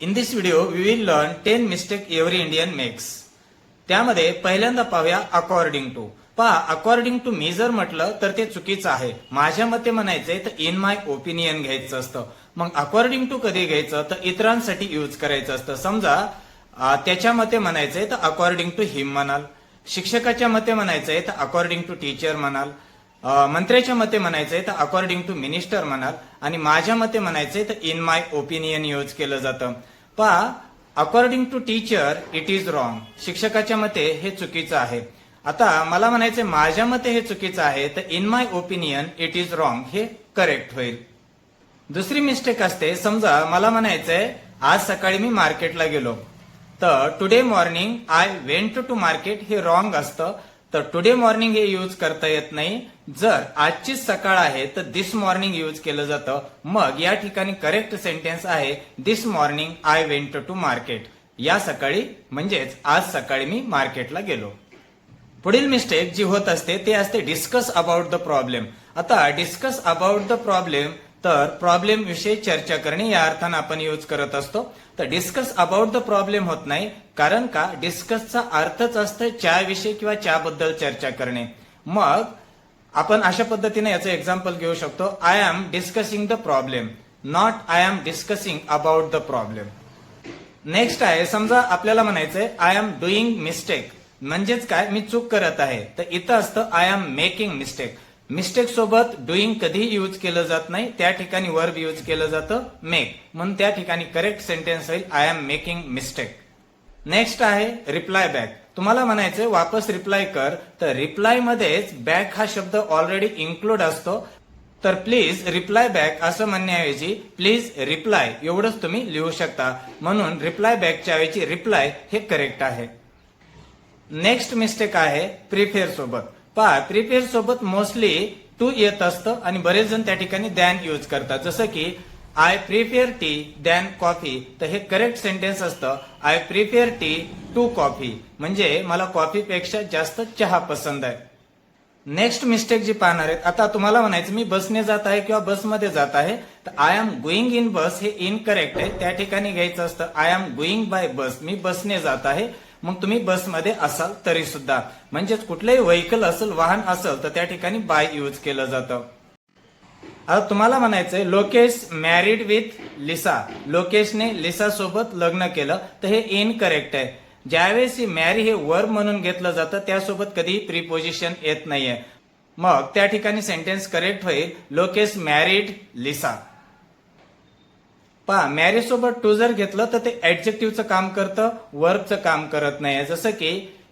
In this video we will learn ten mistake every Indian makes त्यामध्ये पहिल्यांदा पाहूया according to पहा according to मी जर म्हटलं तर ते चुकीचं आहे. माझ्या मते म्हणायचंय तर इन माय ओपिनियन घ्यायचं असतं. मग अकॉर्डिंग टू कधी घ्यायचं तर इतरांसाठी यूज करायचं असतं. समजा त्याच्या मते म्हणायचंय तर अकॉर्डिंग टू हिम म्हणाल. शिक्षकाच्या मते म्हणायचंय तर अकॉर्डिंग टू टीचर म्हणाल. मंत्र्याच्या मते म्हणायचंय तर अकॉर्डिंग टू मिनिस्टर म्हणाल आणि माझ्या मते म्हणायचंय तर इन माय ओपिनियन यूज केलं जातं. पहा according to teacher it is wrong शिक्षकाच्या मते हे चुकीचं आहे. आता मला म्हणायचंय माझ्या मते हे चुकीचं आहे तर in my opinion it is wrong हे करेक्ट होईल. दुसरी मिस्टेक असते. समजा मला म्हणायचंय आज सकाळी मी मार्केटला गेलो. तर today morning I went to market हे रॉंग असतं. तर टुडे मॉर्निंग हे यूज करता येत नाही. जर आजचीच सकाळ आहे तर दिस मॉर्निंग यूज केलं जातं. मग या ठिकाणी करेक्ट सेंटेन्स आहे this morning I went to market या सकाळी म्हणजेच आज सकाळी मी मार्केटला गेलो. पुढील मिस्टेक जी होत असते ते असते डिस्कस अबाउट द प्रॉब्लेम आता डिस्कस अबाउट द प्रॉब्लेम तर प्रॉब्लेम विषयी चर्चा करणे या अर्थानं आपण यूज करत असतो. तर डिस्कस अबाउट द प्रॉब्लेम होत नाही कारण का? डिस्कसचा अर्थच असतं च्याविषयी किंवा च्याबद्दल चर्चा करणे. मग आपण अशा पद्धतीने याचं एक्झाम्पल घेऊ शकतो. I am discussing the problem not I am discussing about the problem next आहे समजा आपल्याला म्हणायचंय आय एम डुईंग मिस्टेक म्हणजेच काय? मी चूक करत आहे. तर इथं असतं I am making mistake mistake सोबत डुईंग कधीही यूज केलं जात नाही. त्या ठिकाणी वर्ब यूज केलं जातं. मेक म्हणून त्या ठिकाणी करेक्ट सेंटेन्स होईल. I am making mistake next आहे रिप्लाय बॅक तुम्हाला म्हणायचं वापस रिप्लाय कर. तर रिप्लाय मध्येच बॅक हा शब्द ऑलरेडी इन्क्लूड असतो. तर प्लीज रिप्लाय बॅक असं म्हणण्याऐवजी प्लीज रिप्लाय एवढंच तुम्ही लिहू शकता. म्हणून रिप्लाय बॅकच्या ऐवजी रिप्लाय हे करेक्ट आहे. नेक्स्ट मिस्टेक आहे प्रिफेअर सोबत. पहा प्रिपेअर सोबत मोस्टली टू येत असतं आणि बरेच जण त्या ठिकाणी दॅन यूज करतात. जसं की I prepare tea than coffee तर हे करेक्ट सेंटेन्स असतं I prepare tea to coffee म्हणजे मला कॉफीपेक्षा जास्त चहा पसंत आहे. नेक्स्ट मिस्टेक जी पाहणार आहेत आता तुम्हाला म्हणायचं मी बसने जात आहे किंवा बसमध्ये जात आहे तर I am going in bus हे इनकरेक्ट आहे. त्या ठिकाणी घ्यायचं असतं I am going by bus मी बसने जात आहे. मग तुम्ही बसमध्ये असाल तरी सुद्धा म्हणजेच कुठलंही व्हेकल असेल वाहन असेल तर त्या ठिकाणी बाय यूज केलं जातं. आता तुम्हाला म्हणायचंय लोकेश मॅरिड विथ लिसा लोकेशने लिसा सोबत लग्न केलं तर हे इनकरेक्ट आहे. ज्यावेळेस ही मॅरी हे वर्ब म्हणून घेतलं जातं त्यासोबत कधीही प्रिपोजिशन येत नाहीये. मग त्या ठिकाणी सेंटेन्स करेक्ट होईल लोकेश मॅरिड लिसा पहा मॅरेज सोबत टू जर घेतलं तर ते ऍडजेक्टिव्हचं काम करतं वर्कचं काम करत नाही जसं की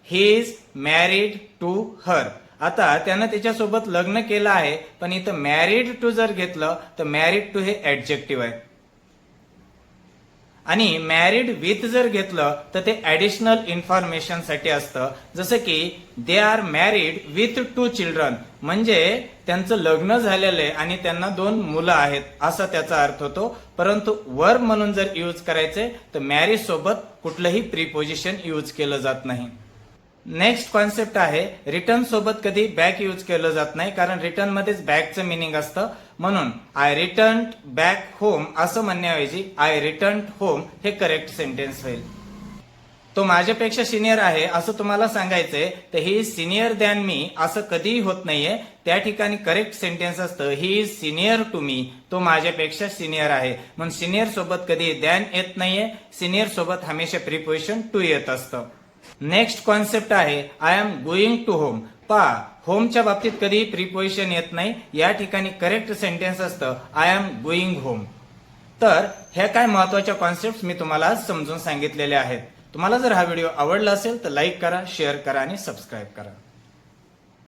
he is married to her आता त्यानं त्याच्यासोबत लग्न केलं आहे पण इथं मॅरिड टू जर घेतलं तर मॅरिड टू हे ऍडजेक्टिव्ह आहे. आणि मॅरिड विथ जर घेतलं तर ते ऍडिशनल इन्फॉर्मेशनसाठी असतं. जसं की they are married with two children म्हणजे त्यांचं लग्न झालेलं आहे आणि त्यांना दोन मुलं आहेत असा त्याचा अर्थ होतो. परंतु वर्ब म्हणून जर यूज करायचे तर मॅरेज सोबत कुठलंही प्रिपोजिशन यूज केलं जात नाही. नेक्स्ट कॉन्सेप्ट आहे रिटर्न सोबत कधी बॅक यूज केलं जात नाही कारण रिटर्न मध्येच बॅकचं मिनिंग असतं. म्हणून आय रिटर्न बॅक होम असं म्हणण्याऐवजी आय रिटर्न होम हे करेक्ट सेंटेन्स होईल. तो माझ्यापेक्षा सिनियर आहे असं तुम्हाला सांगायचंय तर ही सिनियर दॅन मी असं कधीही होत नाहीये. त्या ठिकाणी करेक्ट सेंटेन्स असतं he is senior to me तो माझ्यापेक्षा सिनियर आहे. म्हणून सिनियर सोबत कधी दॅन येत नाहीये. सिनियर सोबत हमेशा प्रिपोजिशन टू येत असतं. नेक्स्ट कॉन्सेप्ट आहे I am going to home पा होमच्या बाबतीत कधीही प्रिपोजिशन येत नाही. या ठिकाणी करेक्ट सेंटेन्स असतं आय एम गोईंग होम तर ह्या काय महत्त्वाच्या कॉन्सेप्ट मी तुम्हाला समजून सांगितलेल्या आहेत. तुम्हाला जर हा व्हिडिओ आवडला असेल तर लाईक करा शेअर करा आणि सबस्क्राईब करा.